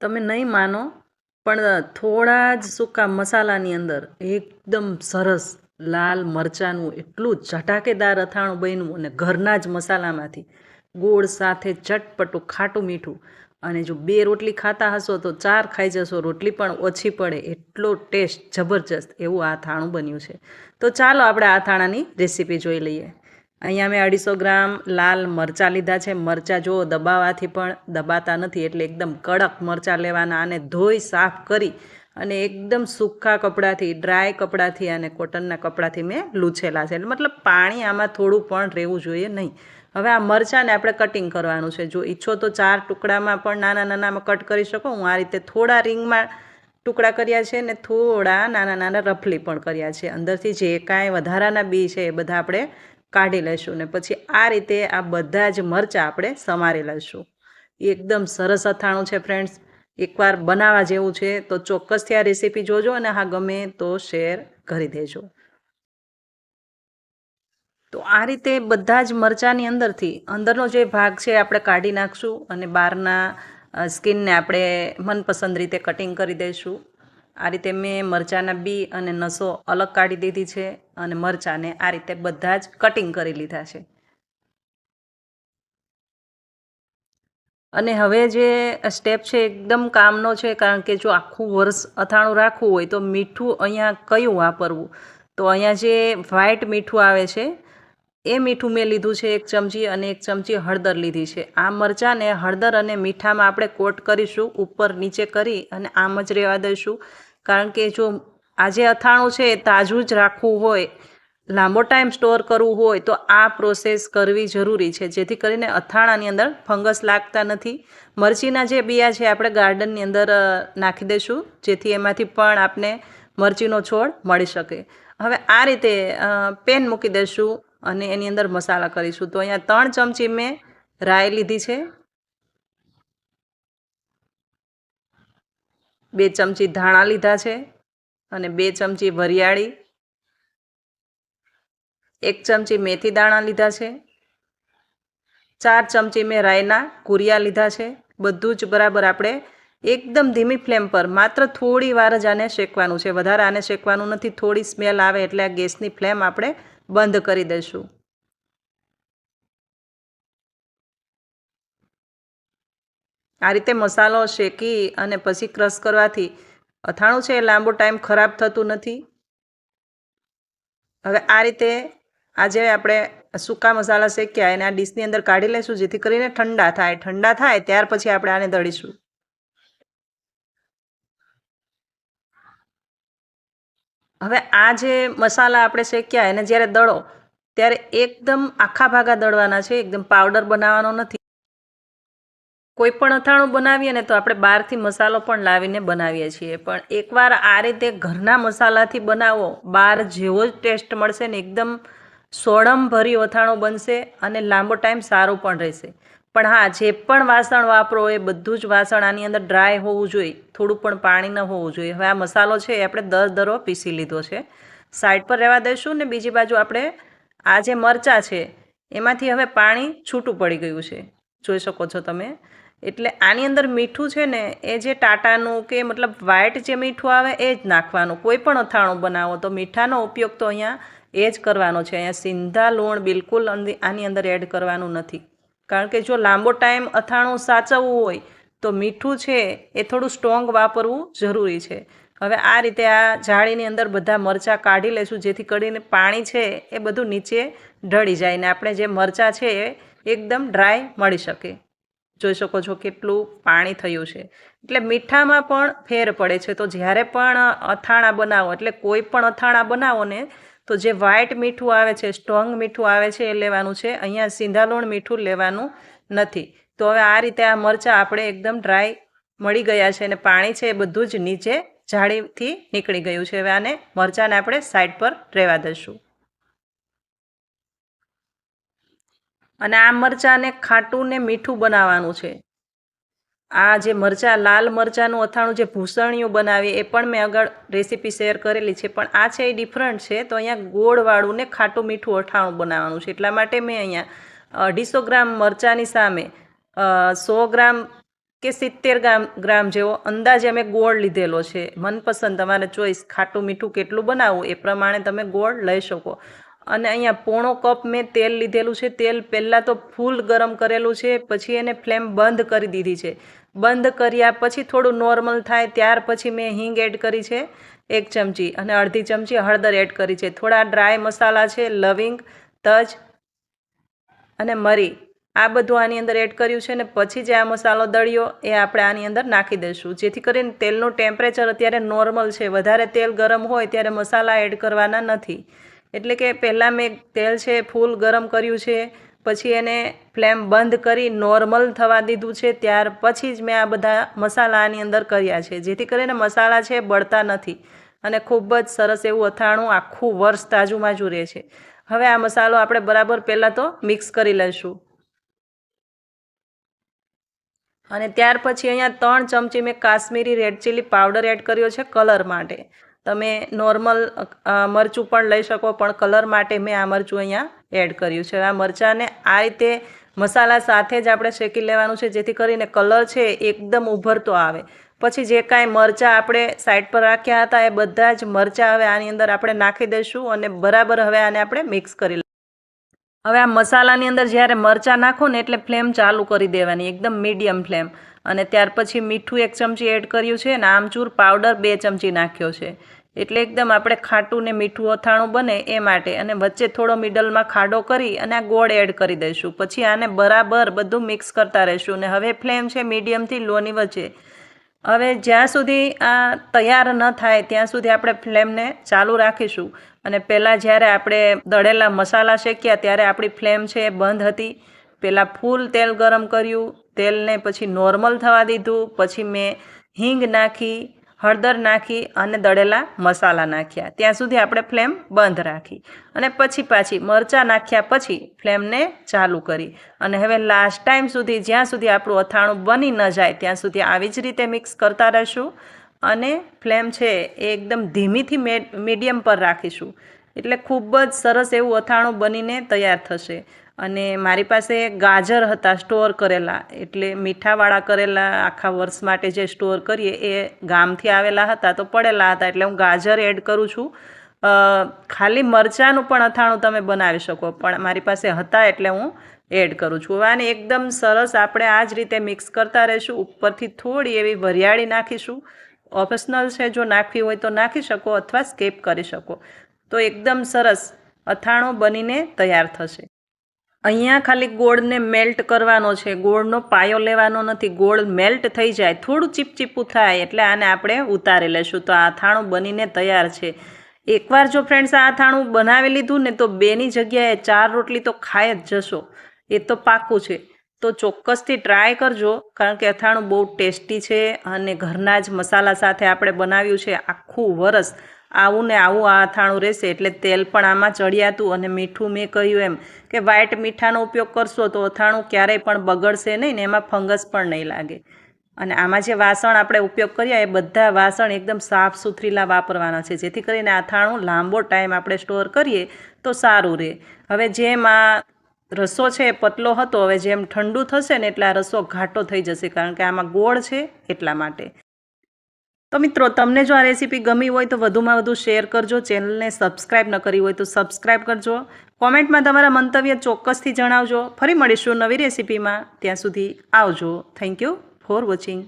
તમે નહીં માનો, પણ થોડા જ સૂકા મસાલાની અંદર એકદમ સરસ લાલ મરચાંનું એટલું ચટાકેદાર અથાણું બન્યું અને ઘરના જ મસાલામાંથી ગોળ સાથે ચટપટું ખાટું મીઠું. અને જો બે રોટલી ખાતા હશો તો ચાર ખાઈ જશો, રોટલી પણ ઓછી પડે. એટલો ટેસ્ટ જબરજસ્ત એવું આ થાણું બન્યું છે. તો ચાલો આપણે આ થાણાની રેસીપી જોઈ લઈએ. અહીંયા મેં અઢીસો ગ્રામ લાલ મરચાં લીધા છે. મરચાં જો દબાવવાથી પણ દબાતા નથી, એટલે એકદમ કડક મરચાં લેવાના અને ધોઈ સાફ કરી અને એકદમ સૂકા કપડાથી ડ્રાય કપડાથી અને કોટનના કપડાથી મેં લૂછેલા છે. એટલે મતલબ પાણી આમાં થોડું પણ રહેવું જોઈએ નહીં. હવે આ મરચાંને આપણે કટિંગ કરવાનું છે. જો ઈચ્છો તો ચાર ટુકડામાં પણ નાના નાનામાં કટ કરી શકો. હું આ રીતે થોડા રિંગમાં ટુકડા કર્યા છે ને થોડા નાના નાના રફલી પણ કર્યા છે. અંદરથી જે કાંઈ વધારાના બી છે એ બધા આપણે કાઢી લઈશું ને પછી આ રીતે આ બધા જ મરચાં આપણે સમારી લઈશું. એકદમ સરસ અથાણું છે ફ્રેન્ડ્સ. એકવાર બનાવવા જેવું છે તો ચોક્કસથી આ રેસીપી જોજો અને હા, ગમે તો શેર કરી દેજો. તો આ રીતે બધા જ મરચાંની અંદરથી, અંદરનો જે ભાગ છે આપણે કાઢી નાખશું અને બહારના સ્કિનને આપણે મનપસંદ રીતે કટિંગ કરી દઈશું. આ રીતે મેં મરચાંના બી અને નસો અલગ કાઢી દીધી છે અને મરચાંને આ રીતે બધા જ કટિંગ કરી લીધા છે. અને હવે જે સ્ટેપ છે એકદમ કામનો છે, કારણ કે જો આખું વર્ષ અથાણું રાખવું હોય તો મીઠું અહીંયા કયું વાપરવું? તો અહીંયા જે વ્હાઇટ મીઠું આવે છે એ મીઠું મેં લીધું છે, એક ચમચી અને એક ચમચી હળદર લીધી છે. આ મરચાંને હળદર અને મીઠામાં આપણે કોટ કરીશું, ઉપર નીચે કરી અને આમ જ રહેવા દઈશું. કારણ કે જો આજે અથાણું છે એ તાજું જ રાખવું હોય, લાંબો ટાઈમ સ્ટોર કરવું હોય, તો આ પ્રોસેસ કરવી જરૂરી છે. જેથી કરીને અથાણાની અંદર ફંગસ લાગતા નથી. મરચીના જે બિયા છે, આપણે ગાર્ડનની અંદર નાખી દઈશું, જેથી એમાંથી પણ આપને મરચીનો છોડ મળી શકે. હવે આ રીતે પેન મૂકી દઈશું. અને એની અંદર મસાલા કરીશું. તો અહીંયા ત્રણ ચમચી મેં રાઈ લીધી છે. બે ચમચી ધાણા લીધા છે અને બે ચમચી વરિયાળી. એક ચમચી મેથી દાણા લીધા છે. ચાર ચમચી મેં રાયના કુરિયા લીધા છે. બધું જ બરાબર આપણે એકદમ ધીમી ફ્લેમ પર, માત્ર થોડી વાર જ આને શેકવાનું છે. વધારે આને શેકવાનું નથી, થોડી સ્મેલ આવે એટલે આ ગેસની ફ્લેમ આપણે બંધ કરી દઈશું. આ રીતે મસાલો શેકી અને પછી ક્રશ કરવાથી અથાણું છે એ લાંબો ટાઈમ ખરાબ થતું નથી. હવે આ રીતે આજે આપણે સૂકા મસાલા શેક્યા એને આ ડીશની અંદર કાઢી લઈશું, જેથી કરીને ઠંડા થાય. ઠંડા થાય ત્યાર પછી આપણે આને દળીશું. હવે આ જે મસાલા આપણે શેક્યા, એને જ્યારે દળો, ત્યારે એકદમ આખા ભાગા દળવાના છે, એકદમ પાવડર બનાવવાનો નથી. કોઈ પણ અથાણું બનાવીએ ને તો આપણે બહારથી મસાલો પણ લાવીને બનાવીએ છીએ. પણ એકવાર આ રીતે ઘરના મસાલાથી બનાવો, બહાર જેવો જ ટેસ્ટ મળશે ને એકદમ સોડમ ભરી અથાણું બનશે અને લાંબો ટાઈમ સારું પણ રહેશે. પણ હા જે પણ વાસણ વાપરો એ બધું જ વાસણ આની અંદર ડ્રાય હોવું જોઈએ. થોડું પણ પાણી ન હોવું જોઈએ. હવે આ મસાલો છે એ આપણે દર દરો પીસી લીધો છે. સાઈડ પર રહેવા દઈશું ને બીજી બાજુ આપણે આ જે મરચાં છે એમાંથી હવે પાણી છૂટું પડી ગયું છે. જોઈ શકો છો તમે. એટલે આની અંદર મીઠું છે ને એ જે ટાટાનું કે મતલબ વ્હાઇટ જે મીઠું આવે એ જ નાખવાનું. કોઈ પણ અથાણું બનાવો તો મીઠાનો ઉપયોગ તો અહીંયા એ જ કરવાનો છે. અહીંયા સિંધા, લૂણ બિલકુલ આની અંદર એડ કરવાનું નથી. કારણ કે જો લાંબો ટાઈમ અથાણું સાચવવું હોય, તો મીઠું છે એ થોડું સ્ટ્રોંગ વાપરવું જરૂરી છે. હવે આ રીતે આ જાળીની અંદર બધા મરચાં કાઢી લઈશું જેથી કરીને પાણી છે એ બધું નીચે ઢળી જાય ને આપણે જે મરચાં છે એ એકદમ ડ્રાય મળી શકે. જોઈ શકો છો કેટલું પાણી થયું છે. એટલે મીઠામાં પણ ફેર પડે છે. તો જ્યારે પણ અથાણાં બનાવો, એટલે કોઈ પણ અથાણાં બનાવો ને તો જે વ્હાઇટ મીઠું આવે છે, સ્ટ્રોંગ મીઠું આવે છે એ લેવાનું છે. અહીંયા સિંધાલોણ મીઠું લેવાનું નથી. તો હવે આ રીતે આ મરચાં આપણે એકદમ ડ્રાય મળી ગયા છે અને પાણી છે એ બધું જ નીચે જાળીથી નીકળી ગયું છે. હવે આને મરચાંને આપણે સાઈડ પર રહેવા દઈશું. અને આ મરચાંને ખાટું ને મીઠું બનાવવાનું છે. આ જે મરચાં, લાલ મરચાંનું અથાણું જે ભૂસણિયું બનાવીએ, એ પણ મેં આગળ રેસીપી શેર કરેલી છે. પણ આ છે એ ડિફરન્ટ છે. તો અહીંયા ગોળવાળું ને ખાટું મીઠું અથાણું બનાવવાનું છે. એટલા માટે મેં અહીંયા અઢીસો ગ્રામ મરચાંની સામે સો ગ્રામ કે સિત્તેર ગ્રામ ગ્રામ જેવો અંદાજે અમે ગોળ લીધેલો છે. મનપસંદ તમારે ચોઈસ ખાટું મીઠું કેટલું બનાવવું એ પ્રમાણે તમે ગોળ લઈ શકો. અને અહીંયા પોણો કપ મેં તેલ લીધેલું છે. તેલ પહેલાં તો ફૂલ ગરમ કરેલું છે. પછી એને ફ્લેમ બંધ કરી દીધી છે. બંધ કર્યા પછી થોડું નોર્મલ થાય ત્યાર પછી મેં હિંગ એડ કરી છે એક ચમચી અને અડધી ચમચી હળદર એડ કરી છે. થોડા ડ્રાય મસાલા છે, લવિંગ, તજ અને મરી. આ બધું આની અંદર એડ કર્યું છે ને પછી જે આ મસાલો દળ્યો એ આપણે આની અંદર નાખી દઈશું. જેથી કરીને તેલનું ટેમ્પરેચર અત્યારે નોર્મલ છે. વધારે તેલ ગરમ હોય ત્યારે મસાલા એડ કરવાના નથી. એટલે કે પહેલાં મેં તેલ છે, ફૂલ ગરમ કર્યું છે, પછી એને ફ્લેમ બંધ કરી નોર્મલ થવા દીધું છે, ત્યાર પછી જ મેં આ બધા મસાલા આની અંદર કર્યા છે, જેથી કરીને મસાલા છે બળતા નથી અને ખૂબ જ સરસ એવું અથાણું આખું વર્ષ તાજું રહે છે. હવે આ મસાલો આપણે બરાબર પહેલાં તો મિક્સ કરી લઈશું. અને ત્યાર પછી અહીંયા ત્રણ ચમચી મેં Kashmiri red chili powder add કર્યો છે, કલર માટે. તમે નોર્મલ મરચું પણ લઈ શકો, પણ કલર માટે મેં આ મરચું અહીંયા એડ કર્યું છે. આ મરચાંને આ રીતે મસાલા સાથે જ આપણે શેકી લેવાનું છે, જેથી કરીને કલર છે એકદમ ઉભરતો આવે. પછી જે કાંઈ મરચાં આપણે સાઈડ પર રાખ્યા હતા, એ બધા જ મરચાં હવે આની અંદર આપણે નાખી દઈશું અને બરાબર હવે આને આપણે મિક્સ કરી હવે આ મસાલાની અંદર જ્યારે મરચાં નાખો ને એટલે ફ્લેમ ચાલુ કરી દેવાની, એકદમ મીડિયમ ફ્લેમ. અને ત્યાર પછી મીઠું એક ચમચી એડ કર્યું છે અને આમચૂર પાવડર બે ચમચી નાખ્યો છે. એટલે એકદમ આપણે ખાટું ને મીઠું અથાણું બને એ માટે. અને વચ્ચે થોડો મિડલમાં ખાડો કરી અને આ ગોળ એડ કરી દઈશું. પછી આને બરાબર બધું મિક્સ કરતા રહીશું. અને હવે ફ્લેમ છે મીડિયમથી લોની વચ્ચે. હવે જ્યાં સુધી આ તૈયાર ન થાય, ત્યાં સુધી આપણે ફ્લેમને ચાલુ રાખીશું. અને પહેલાં જ્યારે આપણે દળેલા મસાલા શેક્યા, ત્યારે આપણી ફ્લેમ છે એ બંધ હતી. પહેલાં ફૂલ તેલ ગરમ કર્યું, તેલને પછી નોર્મલ થવા દીધું, પછી મેં હિંગ નાખી હળદર નાખી અને દળેલા મસાલા નાખ્યા. ત્યાં સુધી આપણે ફ્લેમ બંધ રાખી અને પછી પાછી મરચાં નાખ્યા પછી ફ્લેમને ચાલુ કરી. અને હવે લાસ્ટ ટાઈમ સુધી, જ્યાં સુધી આપણું અથાણું બની ન જાય, ત્યાં સુધી આવી જ રીતે મિક્સ કરતા રહીશું. અને ફ્લેમ છે એ એકદમ ધીમીથી મીડિયમ પર રાખીશું. એટલે ખૂબ જ સરસ એવું અથાણું બનીને તૈયાર થશે. અને મારી પાસે ગાજર હતા, સ્ટોર કરેલા. એટલે મીઠાવાળા કરેલા આખા વર્ષ માટે જે સ્ટોર કરીએ, એ ગામથી આવેલા હતા તો પડેલા હતા. એટલે હું ગાજર એડ કરું છું. ખાલી મરચાંનું પણ અથાણું તમે બનાવી શકો, પણ મારી પાસે હતા એટલે હું એડ કરું છું. હવે એકદમ સરસ આપણે આ જ રીતે મિક્સ કરતા રહીશું. ઉપરથી થોડી એવી વરિયાળી નાખીશું. ઓપ્શનલ છે, જો નાખવી હોય તો નાખી શકો અથવા સ્કેપ કરી શકો. તો એકદમ સરસ અથાણું બનીને તૈયાર થશે. અહીંયા ખાલી ગોળને મેલ્ટ કરવાનો છે. ગોળનો પાયો લેવાનો નથી. ગોળ મેલ્ટ થઈ જાય. થોડું ચીપચીપું થાય એટલે આને આપણે ઉતારી લઈશું તો આ અથાણું બનીને તૈયાર છે. એકવાર જો ફ્રેન્ડ્સ આ અથાણું બનાવી લીધું ને તો બેની જગ્યાએ ચાર રોટલી તો ખાઈ જ જશો. એ તો પાકું છે. તો ચોક્કસથી ટ્રાય કરજો, કારણ કે અથાણું બહુ ટેસ્ટી છે અને ઘરના જ મસાલા સાથે આપણે બનાવ્યું છે આખું વરસ. આવું ને આવું આ અથાણું રહેશે એટલે તેલ પણ આમાં ચડિયાતું અને મીઠું મેં કહ્યું એમ કે વ્હાઇટ મીઠાનો ઉપયોગ કરશો તો અથાણું ક્યારેય પણ બગડશે નહીં ને એમાં ફંગસ પણ નહીં લાગે. અને આમાં જે વાસણ આપણે ઉપયોગ કર્યા એ બધા વાસણ એકદમ સાફ સુથરીલા વાપરવાના છે. જેથી કરીને અથાણું લાંબો ટાઈમ આપણે સ્ટોર કરીએ તો સારું રહે. હવે જેમ આ રસો છે એ પતલો હતો, હવે જેમ ઠંડુ થશે ને એટલે આ રસો ઘાટો થઈ જશે કારણ કે આમાં ગોળ છે એટલા માટે. તો મિત્રો, તમને જો આ રેસીપી ગમી હોય તો વધુમાં વધુ શેર કરજો. ચેનલને સબસ્ક્રાઈબ ન કરી હોય તો સબસ્ક્રાઈબ કરજો. કોમેન્ટમાં તમારા મંતવ્ય ચોક્કસથી જણાવજો. ફરી મળીશું નવી રેસીપીમાં ત્યાં સુધી આવજો. Thank you for watching